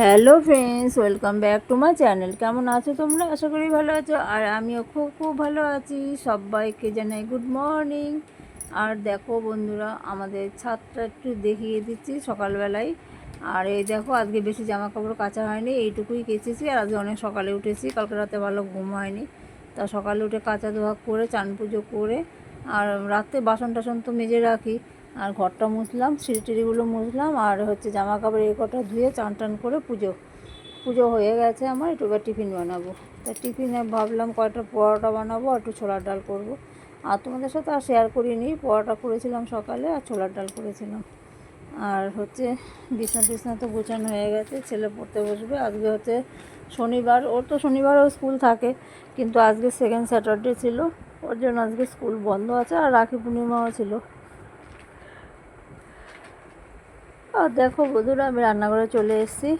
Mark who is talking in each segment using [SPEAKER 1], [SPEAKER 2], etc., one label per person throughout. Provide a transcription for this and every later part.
[SPEAKER 1] Hello friends, welcome back to my channel. কেমন আছো তোমরা? আশা করি ভালো আছো। আর আমিও খুব খুব ভালো আছি। সবাইকে জানাই গুড মর্নিং আর দেখো বন্ধুরা, আমাদের ছাদটা একটু দেখিয়ে দিচ্ছি সকালবেলায়। আর এই দেখো, আজকে বেশি জামা কাপড় কাচা হয়নি, এইটুকুই কেচেছি। আর আজকে অনেক সকালে উঠেছি, কালকে রাতে ভালো ঘুম হয়নি। তা সকালে উঠে কাঁচা ধোয়া করে, চান পুজো করে, আর রাতে বাসন টাসন তো মেজে রাখি। আর ঘরটা মুছলাম সিঁড়ি টিড়িগুলো মুছলাম, আর হচ্ছে জামা কাপড় এই কটা ধুয়ে চান টান করে পুজো। পুজো হয়ে গেছে আমার, একটু এবার টিফিন বানাবো। তা টিফিনে ভাবলাম কয়টা পরোটা বানাবো আর একটু ছোলার ডাল করব। আর তোমাদের সাথে আর শেয়ার করিনি, পরোটা করেছিলাম সকালে আর ছোলার ডাল করেছিলাম। আর হচ্ছে বিছনা টিছনা তো গোছানো হয়ে গেছে, ছেলে পড়তে বসবে। আজকে হচ্ছে শনিবার, ওর তো শনিবারও স্কুল থাকে, কিন্তু আজকে সেকেন্ড স্যাটারডে ছিল। ওর জন্য আজকে স্কুল বন্ধ আছে আর রাখি পূর্ণিমাও ছিল। আর দেখো বন্ধুরা, আমি রান্নাঘরে চলে এসেছি।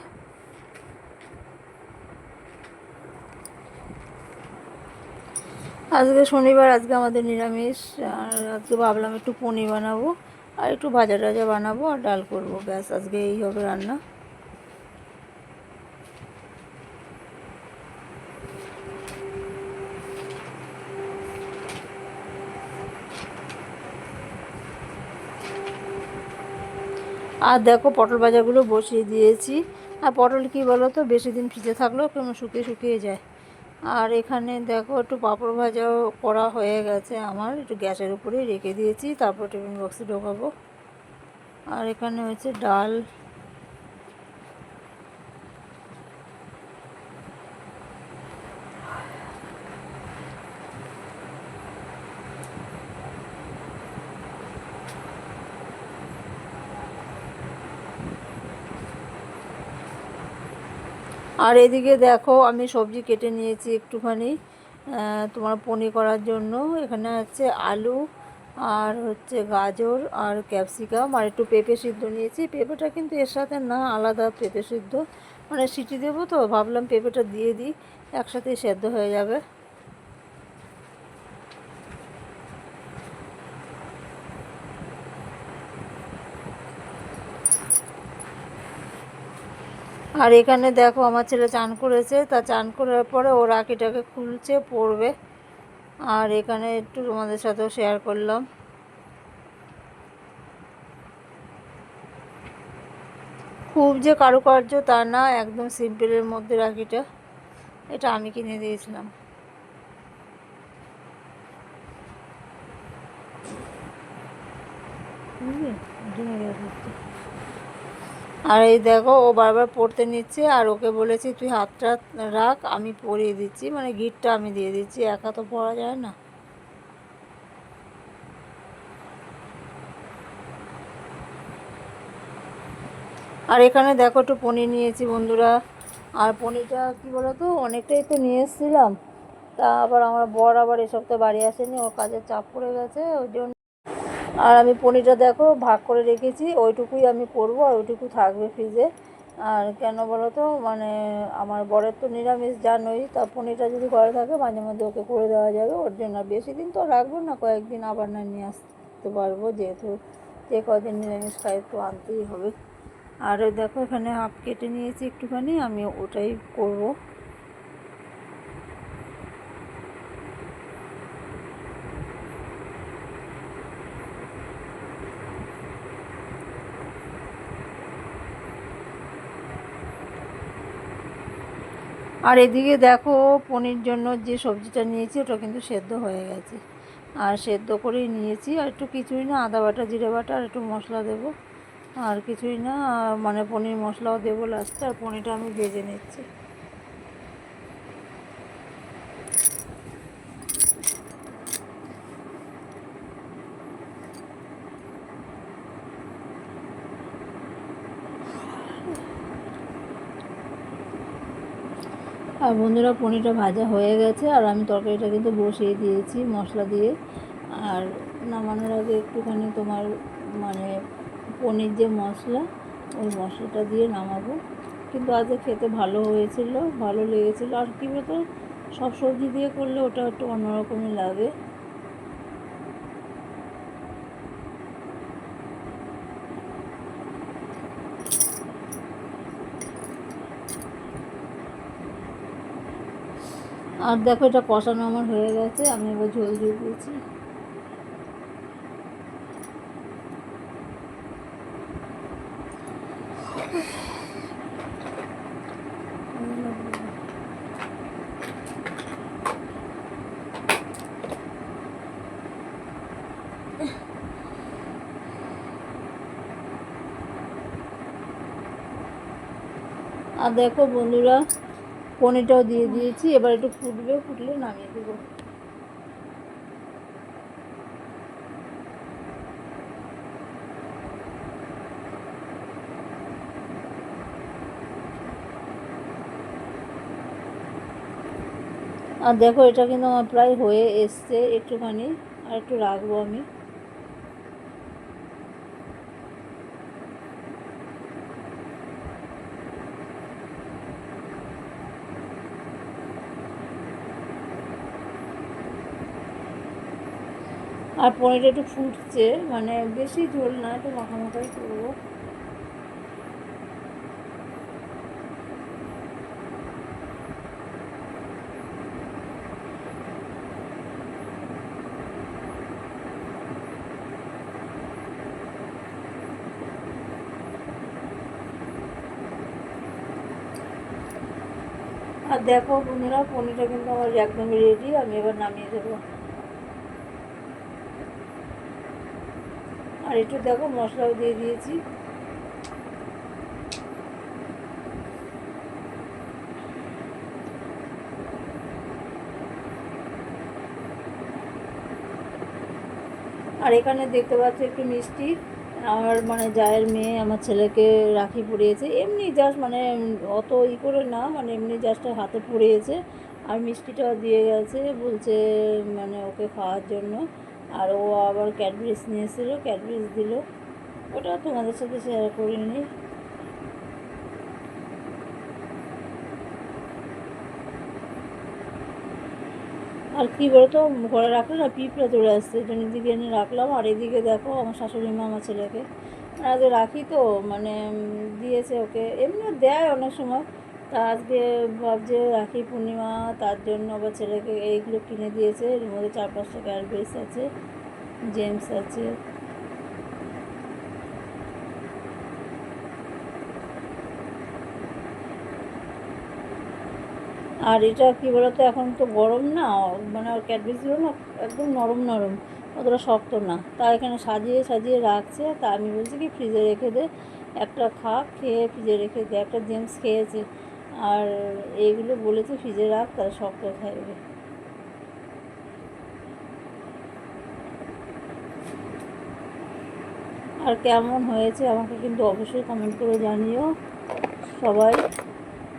[SPEAKER 1] আজকে শনিবার, আজকে আমাদের নিরামিষ, আর আজকে ভাবলাম একটু পনির বানাবো, আর একটু ভাজা টাজা বানাবো আর ডাল করব। ব্যাস, আজকে এই হবে রান্না। আর দেখো পটল ভাজাগুলো বসিয়ে দিয়েছি। আর পটল কি বলো তো বেশি দিন ফ্রিজে থাকলেও কেমন শুকিয়ে শুকিয়ে যায়। আর এখানে দেখো একটু পাঁপড় ভাজাও করা হয়ে গেছে আমার, একটু গ্যাসের উপরেই রেখে দিয়েছি, তারপর টিফিন বক্সে ঢোকাবো। আর এখানে হচ্ছে ডাল আর এদিকে দেখো, আমি সবজি কেটে নিয়েছি একটুখানি তোমার পনির করার জন্য। এখানে আছে আলু, আর হচ্ছে গাজর, আর ক্যাপসিকাম, আর একটু পেঁপে সিদ্ধ নিয়েছি। পেঁপেটা কিন্তু এর সাথে না আলাদা পেঁপে সিদ্ধ। মানে সিটি দেবো তো, ভাবলাম পেঁপেটা দিয়ে দিই, একসাথেই সেদ্ধ হয়ে যাবে। আর এখানে দেখো আমার ছেলে চান করেছে, তা চান করার পরে ও রাখিটাকে খুলছে পড়বে আর এখানে একটু তোমাদের সাথেও শেয়ার করলাম। খুব যে কারুকার্য তা না, একদম সিম্পলের মধ্যে রাখিটা। এটা আমি কিনে দিয়েছিলাম। আর এই দেখো, ও বারবার পড়তে নিচ্ছে, আর ওকে বলেছি, তুই হাতটা রাখ, আমি পরিয়ে দিচ্ছি। মানে গিটটা আমি দিয়ে দিচ্ছি, একা তো পড়া যায় না। আর এখানে দেখো একটু পনির নিয়েছি বন্ধুরা। আর পনিরটা কী বলো তো অনেকটাই তো নিয়ে এসেছিলাম। তা আবার আমার বর আবার এ সপ্তাহে বাড়ি আসেনি, ওর কাজের চাপ পড়ে গেছে, ওই জন্য আর আমি পনিরটা দেখো, ভাগ করে রেখেছি, ওইটুকুই আমি করব আর ওইটুকু থাকবে ফ্রিজে আর কেন বলো তো মানে আমার বরের তো নিরামিষ, জানোই, তা পনিরটা যদি ঘরে থাকে, মাঝে মধ্যে ওকে করে দেওয়া যাবে, ওর জন্য বেশি দিন তো রাখব না, কয়েকদিন আবার না নিয়ে আসতে পারব, যেহেতু যে কদিন নিরামিষ খাই তো আনতেই হবে। আর দেখো, এখানে হাফ কেটে নিয়েছি একটুখানি, আমি ওটাই করব। আর এদিকে দেখো পনির জন্য যে সবজিটা নিয়েছি, ওটা কিন্তু সেদ্ধ হয়ে গেছে। আর সেদ্ধ করেই নিয়েছি। আর একটু কিছুই না, আদা বাটা, জিরে বাটা, আর একটু মশলা দেবো। আর কিছুই না মানে পনির মশলাও দেবো লাস্টে আর পনিরটা আমি ভেজে নিচ্ছি। আর বন্ধুরা পনিরটা ভাজা হয়ে গেছে আর আমি তরকারিটা কিন্তু বসিয়ে দিয়েছি মশলা দিয়ে। আর নামানোর আগে একটুখানি তোমার মানে পনির যে মশলা, ওই মশলাটা দিয়ে নামাবো। কিন্তু আজকে খেতে ভালো হয়েছিল, ভালো লেগেছিলো। আর কী বলতো, সব সবজি দিয়ে করলে ওটা একটু অন্যরকমই লাগে। আর দেখো, এটা কষানো আমার হয়ে গেছে, আমি এবার ঝোল দিয়ে দিয়েছি। আর দেখো বন্ধুরা পনিরটাও দিয়ে দিয়েছি, এবার একটু ফুটবে, ফুটলে নামিয়ে দেবো। আর দেখো, এটা কিন্তু আমার প্রায় হয়ে এসছে একটুখানি, আর একটু রাখব আমি। আর পনিরটা একটু ফুটছে মানে বেশি ঝোল না, একটু মাখামাখাই করব। আর দেখো বন্ধুরা, পনিরটা কিন্তু আমার একদম রেডি আমি এবার নামিয়ে দেবো। আর একটু দেখো মশলাও দিয়ে দিয়েছি। আর এখানে দেখতে পাচ্ছ একটু মিষ্টি। আমার মানে জায়ের মেয়ে আমার ছেলেকে রাখি পরিয়েছে। এমনি জাস্ট মানে অত ই করে না মানে এমনি জাস্ট হাতে পরিয়েছে। আর মিষ্টিটাও দিয়ে গেছে, বলছে মানে ওকে খাওয়ার জন্য। আর ও আবার ক্যাডবেরিজ নিয়ে এসেছিল ক্যাডবেরিজ দিল। ওটা তোমাদের সাথে শেয়ার করিনি। আর কি বলতো, ঘরে রাখলে না পিঁপড়ে চলে আসছে, এই জন্য এদিকে এনে রাখলাম। আর এদিকে দেখো আমার শাশুড়ি মা আমার ছেলেকে। আর রাখি তো মানে দিয়েছে ওকে। এমনিও দেয় অনেক সময়। তা আজকে ভাবছে রাখি পূর্ণিমা, তার জন্য আবার ছেলেকে এইগুলো কিনে দিয়েছে। এর মধ্যে চার পাঁচটা ক্যাডবেরিজ আছে জেমস আছে। আর এটা কি বলতো, এখন তো গরম না মানে ওর ক্যাডবেরিজগুলো না একদম নরম নরম, অতটা শক্ত না। তা এখানে সাজিয়ে সাজিয়ে রাখছে, তা আমি বলছি কি ফ্রিজে রেখে দে, একটা খা, খেয়ে ফ্রিজে রেখে দে, একটা জেমস খেয়েছে। আর এইগুলো বলেছে ফ্রিজে রাখ, তারা শক্ত থাকবে আর কেমন হয়েছে আমাকে কিন্তু অবশ্যই কমেন্ট করে জানিও সবাই।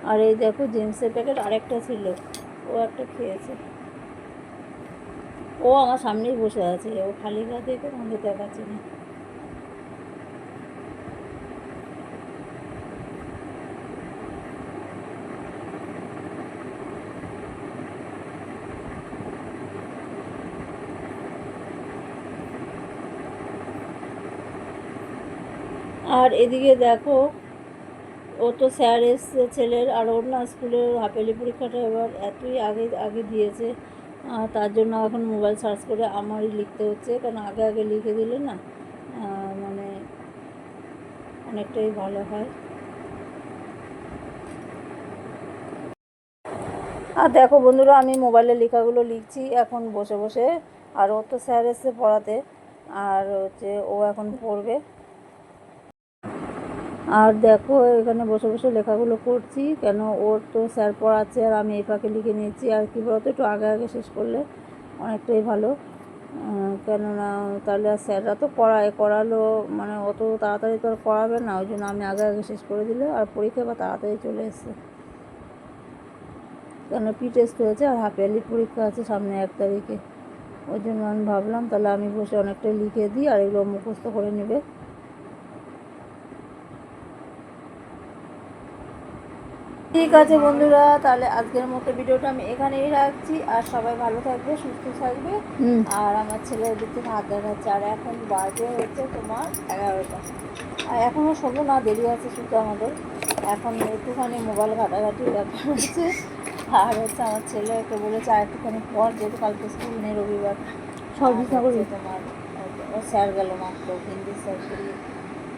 [SPEAKER 1] আর এই দেখো জেমসের প্যাকেট আরেকটা ছিল, ও একটা খেয়েছে। ও আমার সামনেই বসে আছে, ও খালি গা দেখে আমাকে দেখাচ্ছে না। আর এদিকে দেখো, ও তো স্যার এসছে ছেলের, আর ওর না স্কুলের হাফেলি পরীক্ষাটা এবার এতই আগে আগে দিয়েছে। তার জন্য এখন মোবাইল সার্চ করে আমারই লিখতে হচ্ছে, কারণ আগে আগে লিখে দিলে না মানে অনেকটাই ভালো হয়। আর দেখো বন্ধুরা, আমি মোবাইলে লেখাগুলো লিখছি এখন বসে বসে। আর ও তো স্যার এসছে পড়াতে, আর হচ্ছে ও এখন পড়বে। আর দেখো, এখানে বসে বসে লেখাগুলো করছি। কেন ওর তো স্যার পড়াচ্ছে আর আমি এই ফাঁকে লিখে নিয়েছি। আর কি বলতো, একটু আগে আগে শেষ করলে অনেকটাই ভালো। কেননা তাহলে আর স্যাররা তো পড়ায় করালো মানে অত তাড়াতাড়ি তো আর করাবে না। ওই জন্য আমি আগে আগে শেষ করে দিলে। আর পরীক্ষা বা তাড়াতাড়ি চলে এসছে। কেন পি টেস্ট হয়েছে আর হাফ ইয়ারলি পরীক্ষা আছে সামনে এক তারিখে। ওই জন্য আমি ভাবলাম, তাহলে আমি বসে অনেকটাই লিখে দিই আর এগুলো মুখস্থ করে নেবে। ঠিক আছে বন্ধুরা তাহলে আজকের মতো ভিডিওটা আমি এখানেই রাখছি। আর সবাই ভালো থাকবে সুস্থ থাকবে। আর আমার ছেলে থেকে হাত দেখাচ্ছে। আর এখন বাজে হচ্ছে তোমার এগারোটা। আর এখনও শোবো না দেরি আছে শুধু আমাদের। এখন একটুখানি মোবাইল ঘাটাঘাটি ব্যাপার আছে আর হচ্ছে আমার ছেলে ওকে বলেছে আর একটুখানি পর যেহেতু কালকে স্কুল নেই রবিবার সব তোমার ও স্যার গেল মাত্র হিন্দি স্যার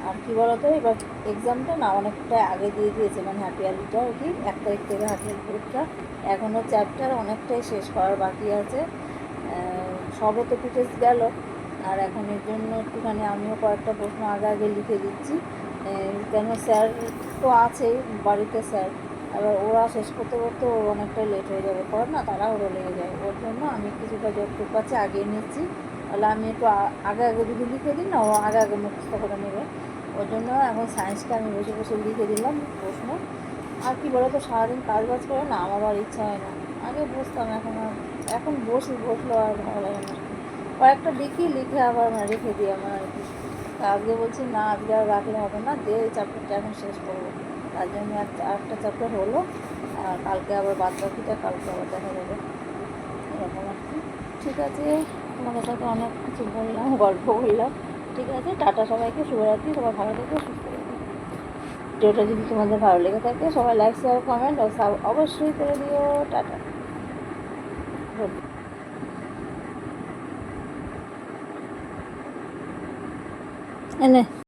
[SPEAKER 1] আর কী বলতো, এবার এক্সামটা না অনেকটা আগে দিয়ে দিয়েছে মানে হ্যাপি আলিটা আর কি, এক তারিখ থেকে আলি পরীক্ষা। এখনও চ্যাপ্টার অনেকটাই শেষ করার বাকি আছে। সবে তো পিটেস গেল, আর এখন এর জন্য একটুখানি আমিও কয়েকটা প্রশ্ন আগে আগে লিখে দিচ্ছি। কেন স্যার তো আছেই, বাড়িতে স্যার। এবার ওরা শেষ করতে করতে ওর অনেকটাই লেট হয়ে যাবে, পর না তারা ওরা লেগে যায়। ওর জন্য আমি কিছুটা যতটুকু আছে, আগিয়ে নিচ্ছি। তাহলে আমি একটু আগে আগে যদি লিখে দিই না, ও আগে আগে মুখস্থ করে নেবে। ওর জন্য এখন সায়েন্সটা আমি বসে বসে লিখে দিলাম প্রশ্ন। আর কি বলো তো সারাদিন কাজ বাজ করে না, আমার আর ইচ্ছা হয় না। আগে বসতাম এখন আর এখন বসি বসল আর ভালো লাগে না। কয়েকটা লিখি, লিখে আবার মানে রেখে দিই আমার আর কি। তা আজকে বলছি, না, আজকে আর রাখলে হবে না দে এই চ্যাপ্টারটা এখন শেষ করব। তার জন্য একটা চ্যাপ্টার হলো। আর কালকে আবার বাদ বাকিটা, কালকে আবার দেখা যাবে। এরকম আর কি। ঠিক আছে, তোমাদের সাথে অনেক কিছু বললাম, গল্প বললাম। ঠিক আছে, টাটা সবাইকে, শুভরাত্রি, সবাই ভালো থেকো, সুস্থ ভিডিওটা যদি তোমাদের ভালো লেগে থাকে, সবাই লাইক শেয়ার কমেন্ট ও সাব অবশ্যই করে দিও। টাটা। এনে।